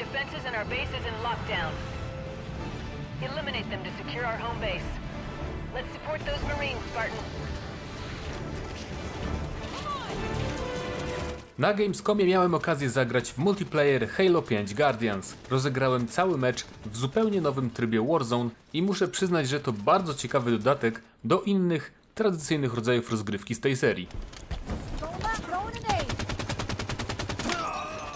defenses and our base in lockdown. Eliminate them to secure our home base. Let's support those Marines, Spartan. Na Gamescomie miałem okazję zagrać w multiplayer Halo 5 Guardians. Rozegrałem cały mecz w zupełnie nowym trybie Warzone i muszę przyznać, że to bardzo ciekawy dodatek do innych, tradycyjnych rodzajów rozgrywki z tej serii.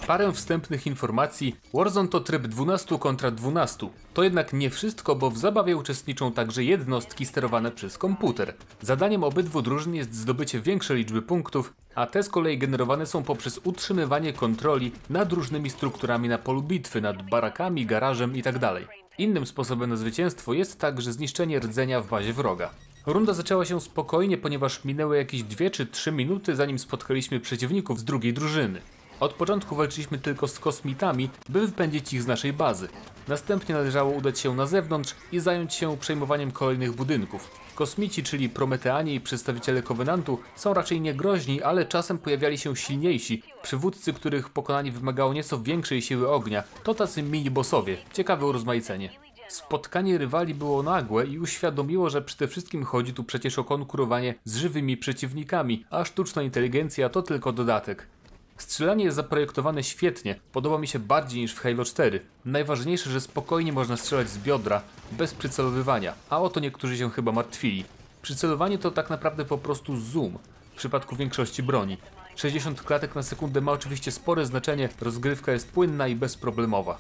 Parę wstępnych informacji. Warzone to tryb 12 kontra 12. To jednak nie wszystko, bo w zabawie uczestniczą także jednostki sterowane przez komputer. Zadaniem obydwu drużyn jest zdobycie większej liczby punktów, a te z kolei generowane są poprzez utrzymywanie kontroli nad różnymi strukturami na polu bitwy, nad barakami, garażem itd. Innym sposobem na zwycięstwo jest także zniszczenie rdzenia w bazie wroga. Runda zaczęła się spokojnie, ponieważ minęły jakieś 2 czy 3 minuty zanim spotkaliśmy przeciwników z drugiej drużyny. Od początku walczyliśmy tylko z kosmitami, by wypędzić ich z naszej bazy. Następnie należało udać się na zewnątrz i zająć się przejmowaniem kolejnych budynków. Kosmici, czyli Prometeanie i przedstawiciele Covenantu są raczej niegroźni, ale czasem pojawiali się silniejsi, przywódcy, których pokonanie wymagało nieco większej siły ognia. To tacy mini-bossowie. Ciekawe urozmaicenie. Spotkanie rywali było nagłe i uświadomiło, że przede wszystkim chodzi tu przecież o konkurowanie z żywymi przeciwnikami, a sztuczna inteligencja to tylko dodatek. Strzelanie jest zaprojektowane świetnie, podoba mi się bardziej niż w Halo 4. Najważniejsze, że spokojnie można strzelać z biodra, bez przycelowywania, a o to niektórzy się chyba martwili. Przycelowanie to tak naprawdę po prostu zoom, w przypadku większości broni. 60 klatek na sekundę ma oczywiście spore znaczenie, rozgrywka jest płynna i bezproblemowa.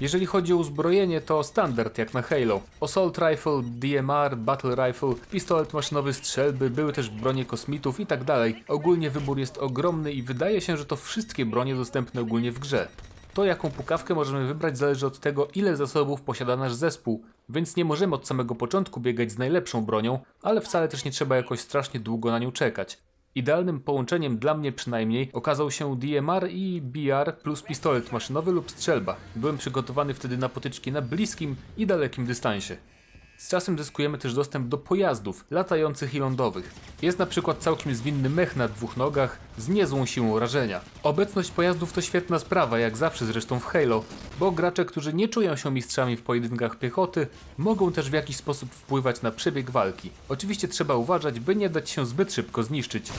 Jeżeli chodzi o uzbrojenie, to standard jak na Halo. Assault Rifle, DMR, Battle Rifle, pistolet maszynowy strzelby, były też bronie kosmitów i tak dalej. Ogólnie wybór jest ogromny i wydaje się, że to wszystkie bronie dostępne ogólnie w grze. To jaką pukawkę możemy wybrać zależy od tego, ile zasobów posiada nasz zespół, więc nie możemy od samego początku biegać z najlepszą bronią, ale wcale też nie trzeba jakoś strasznie długo na nią czekać. Idealnym połączeniem dla mnie przynajmniej okazał się DMR i BR plus pistolet maszynowy lub strzelba. Byłem przygotowany wtedy na potyczki na bliskim i dalekim dystansie. Z czasem zyskujemy też dostęp do pojazdów latających i lądowych. Jest na przykład całkiem zwinny mech na dwóch nogach z niezłą siłą rażenia. Obecność pojazdów to świetna sprawa, jak zawsze zresztą w Halo, bo gracze, którzy nie czują się mistrzami w pojedynkach piechoty, mogą też w jakiś sposób wpływać na przebieg walki. Oczywiście trzeba uważać, by nie dać się zbyt szybko zniszczyć.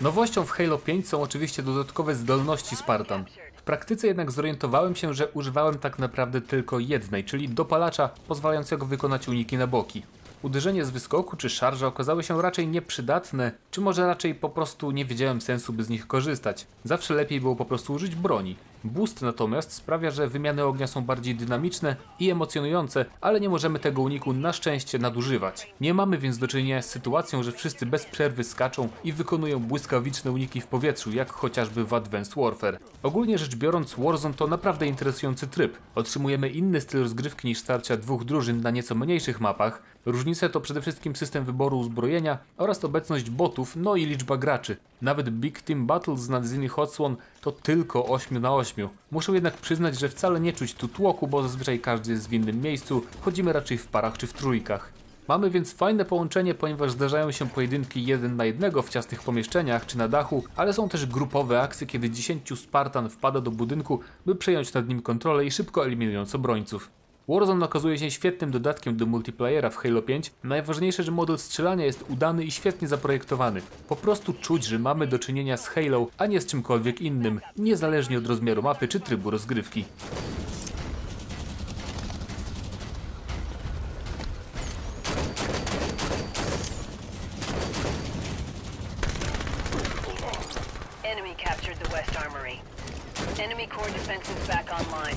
Nowością w Halo 5 są oczywiście dodatkowe zdolności Spartan. W praktyce jednak zorientowałem się, że używałem tak naprawdę tylko jednej, czyli dopalacza pozwalającego wykonać uniki na boki. Uderzenie z wyskoku czy szarża okazały się raczej nieprzydatne, czy może raczej po prostu nie wiedziałem sensu, by z nich korzystać. Zawsze lepiej było po prostu użyć broni. Boost natomiast sprawia, że wymiany ognia są bardziej dynamiczne i emocjonujące, ale nie możemy tego uniku na szczęście nadużywać. Nie mamy więc do czynienia z sytuacją, że wszyscy bez przerwy skaczą i wykonują błyskawiczne uniki w powietrzu, jak chociażby w Advanced Warfare. Ogólnie rzecz biorąc, Warzone to naprawdę interesujący tryb. Otrzymujemy inny styl rozgrywki niż starcia dwóch drużyn na nieco mniejszych mapach. Różnice to przede wszystkim system wyboru uzbrojenia oraz obecność botów, no i liczba graczy. Nawet Big Team Battles z Nadziny Hotswan to tylko 8 na 8. Muszę jednak przyznać, że wcale nie czuć tu tłoku, bo zazwyczaj każdy jest w innym miejscu, chodzimy raczej w parach czy w trójkach. Mamy więc fajne połączenie, ponieważ zdarzają się pojedynki jeden na jednego w ciasnych pomieszczeniach czy na dachu, ale są też grupowe akcje, kiedy 10 Spartan wpada do budynku, by przejąć nad nim kontrolę i szybko eliminując obrońców. Warzone okazuje się świetnym dodatkiem do multiplayera w Halo 5. Najważniejsze, że model strzelania jest udany i świetnie zaprojektowany. Po prostu czuć, że mamy do czynienia z Halo, a nie z czymkolwiek innym, niezależnie od rozmiaru mapy czy trybu rozgrywki. Enemy captured the West Armory. Enemy core defenses back online.